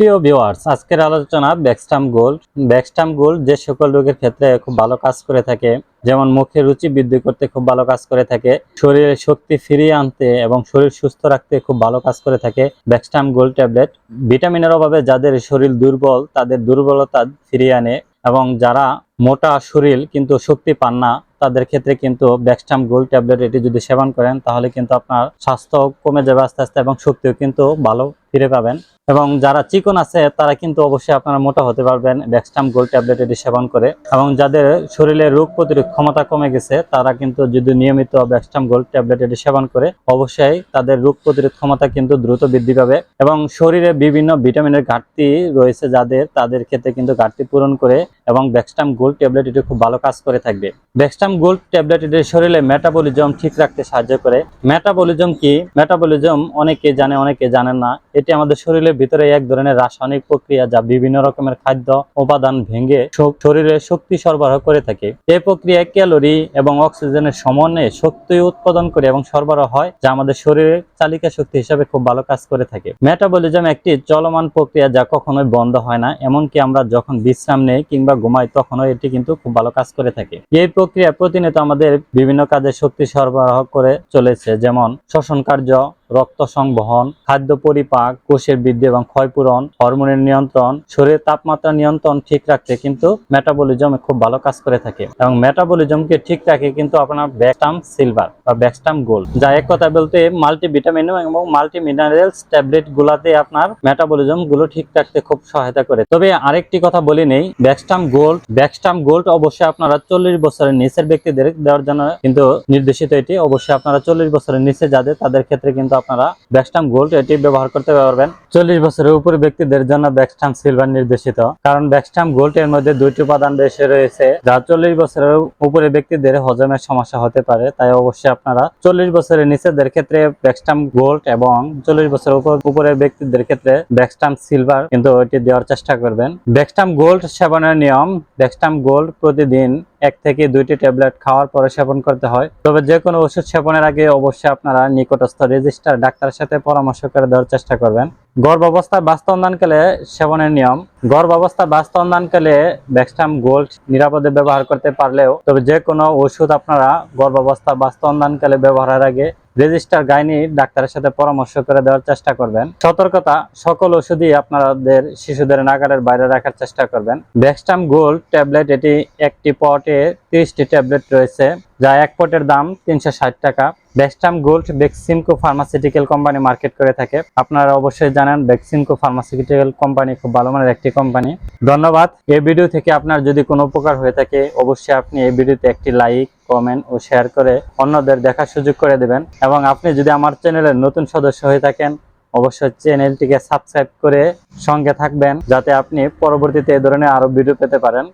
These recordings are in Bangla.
প্রিয় ভিউয়ার্স আজকের আলোচনা ব্যাকস্টাম গোল্ড ব্যাকস্টাম গোল্ড যে সকল রোগের ক্ষেত্রে খুব ভালো কাজ করে থাকে, যেমন মুখের রুচি বৃদ্ধি করতে খুব ভালো কাজ করে থাকে, শরীরে শক্তি ফিরিয়ে আনতে এবং শরীর সুস্থ রাখতে খুব ভালো কাজ করে থাকে ব্যাকস্টাম গোল্ড ট্যাবলেট ভিটামিনের অভাবে যাদের শরীর দুর্বল, তাদের দুর্বলতা ফিরিয়ে আনে এবং যারা মোটা শরীর কিন্তু শক্তি পান না, তাদের ক্ষেত্রে কিন্তু ব্যাকস্টাম গোল্ড ট্যাবলেট এটি যদি সেবন করেন, তাহলে কিন্তু আপনার স্বাস্থ্য কমে যাবে আস্তে আস্তে এবং শক্তিও কিন্তু ভালো ফিরে পাবেন। এবং যারা চিকন আছে, তারা কিন্তু অবশ্যই আপনারা মোটা হতে পারবেন ব্যাকস্টাম গোল্ড ট্যাবলেট এটি সেবন করে। এবং যাদের শরীরে রোগ প্রতিরোধ ক্ষমতা কমে গেছে, তারা কিন্তু যদি নিয়মিত ব্যাকস্টাম গোল্ড ট্যাবলেট এটি সেবন করে, অবশ্যই তাদের রোগ প্রতিরোধ ক্ষমতা কিন্তু দ্রুত বৃদ্ধি পাবে। এবং শরীরে বিভিন্ন ভিটামিনের ঘাটতি রয়েছে যাদের, তাদের ক্ষেত্রে কিন্তু ঘাটতি পূরণ করে এবং ব্যাকস্টাম গোল্ড ট্যাবলেট এটি খুব ভালো কাজ করে থাকবে। ব্যাকস্টাম গোল্ড ট্যাবলেট এটি শরীরে মেটাবলিজম ঠিক রাখতে সাহায্য করে। মেটাবলিজম কি? মেটাবলিজম অনেকে জানে, অনেকে জানেন না। এটি আমাদের শরীরের ভিতরে এক ধরনের রাসায়নিক প্রক্রিয়া যা বিভিন্ন রকমের খাদ্য উপাদান ভেঙে শরীরে শক্তি সরবরাহ করে থাকে। এই প্রক্রিয়ায় ক্যালোরি এবং অক্সিজেনের সমন্বয়ে শক্তি উৎপাদন করে এবং সরবরাহ হয়, যা আমাদের শরীরের চালিকা শক্তি হিসেবে খুব ভালো কাজ করে থাকে। মেটাবলিজম একটি চলমান প্রক্রিয়া যা কখনোই বন্ধ হয় না, এমনকি আমরা যখন বিশ্রাম নেই কিংবা ঘুমাই, তখনও এটি কিন্তু খুব ভালো কাজ করে থাকে। এই প্রক্রিয়া প্রতিনিয়ত আমাদের বিভিন্ন কাজে শক্তি সরবরাহ করে চলেছে, যেমন শ্বসন কার্য রক্ত সংবহন, খাদ্য পরিপাক, কোষের বৃদ্ধি এবং ক্ষয়পূরণ, হরমোনের নিয়ন্ত্রণ, শরীরের তাপমাত্রা নিয়ন্ত্রণ ঠিক রাখতে কিন্তু মেটাবলিজম খুব ভালো কাজ করে থাকে। এবং মেটাবলিজমকে ঠিক রাখে কিন্তু আপনার ব্যাকস্টাম সিলভার বা ব্যাকস্টাম গোল্ড যা এক কথা বলতে মাল্টি ভিটামিন এবং মাল্টি মিনারেলস ট্যাবলেট গুলাতে আপনার মেটাবলিজমগুলো ঠিক রাখতে খুব সহায়তা করে। তবে আরেকটি কথা বলি নেই, ব্যাকস্টাম গোল্ড ব্যাকস্টাম গোল্ড অবশ্যই আপনারা চল্লিশ বছরের নিচের ব্যক্তিদের দেওয়ার জন্য কিন্তু নির্দেশিত এটি। অবশ্যই আপনারা চল্লিশ বছরের নিচে যাদের, তাদের ক্ষেত্রে কিন্তু আপনারা ব্যাকস্টাম গোল্ড এটি ব্যবহার করতে পারবেন। চল্লিশ বছরের উপরে ব্যক্তিদের জন্য ব্যাকস্টাম সিলভার নির্দেশিত। কারণ ব্যাকস্টাম গোল্ড এর মধ্যে দুইটি উপাদান বেশি রয়েছে। যা চল্লিশ বছরের উপরে ব্যক্তিদের হজমের সমস্যা হতে পারে, তাই অবশ্যই আপনারা চল্লিশ বছরের নিচেদের ক্ষেত্রে ব্যাকস্টাম গোল্ড এবং চল্লিশ বছরের উপর- ব্যক্তিদের ক্ষেত্রে ব্যাকস্টাম সিলভার কিন্তু এটি দেওয়ার চেষ্টা করবেন। ব্যাকস্টাম গোল্ড সেবনের নিয়ম ব্যাকস্টাম গোল্ড প্রতিদিন এক থেকে দুইটি ট্যাবলেট খাওয়ার পরে সেবন করতে হয়। তবে যে কোনো ওষুধ সেবনের আগে অবশ্যই আপনারা নিকটস্থ রেজিস্টার ডাক্তারের সাথে পরামর্শ করে দেওয়ার চেষ্টা করবেন। গর্ভ গর্ভাবস্থায় বাস্তবদানকালে সেবনের নিয়ম গর্ভাবস্থায় বাস্তবদানকালে ব্যাকস্টাম গোল্ড নিরাপদে ব্যবহার করতে পারলেও, তবে যে কোনো ওষুধ আপনারা গর্ভ গর্ভাবস্থা বাস্তবদানকালে ব্যবহারের আগে রেজিস্টার গাইনি ডাক্তারের সাথে পরামর্শ করে দেওয়ার চেষ্টা করবেন। সতর্কতা, সকল ওষুধই আপনাদের শিশুদের নাগারের বাইরে রাখার চেষ্টা করবেন। ভ্যাক্সটাম গোল্ড ট্যাবলেট এটি একটি পটে তিরিশটি ট্যাবলেট রয়েছে, যা এক পটের দাম তিনশো ষাট টাকা। ব্যাকস্টাম Gold Beximco pharmaceutical company market করে থাকে। আপনারা অবশ্যই জানেন বেক্সিমকো ফার্মাসিউটিক্যাল কোম্পানি খুব ভালো মানের একটি কোম্পানি ধন্যবাদ। এই ভিডিও থেকে আপনার যদি কোনো উপকার হয়ে থাকে, অবশ্যই আপনি এই ভিডিওতে একটি লাইক কমেন্ট ও শেয়ার করে অন্যদের দেখার সুযোগ করে দেবেন। এবং আপনি যদি আমার চ্যানেলের নতুন সদস্য হয়ে থাকেন, অবশ্যই চ্যানেলটিকে সাবস্ক্রাইব করে সঙ্গে থাকবেন, যাতে আপনি পরবর্তীতে এই ধরনের আরও ভিডিও পেতে পারেন।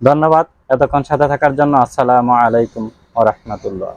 ধন্যবাদ। এতক্ষণ সাথে থাকার জন্য আসসালামু আলাইকুম ও রহমতুল্লাহ।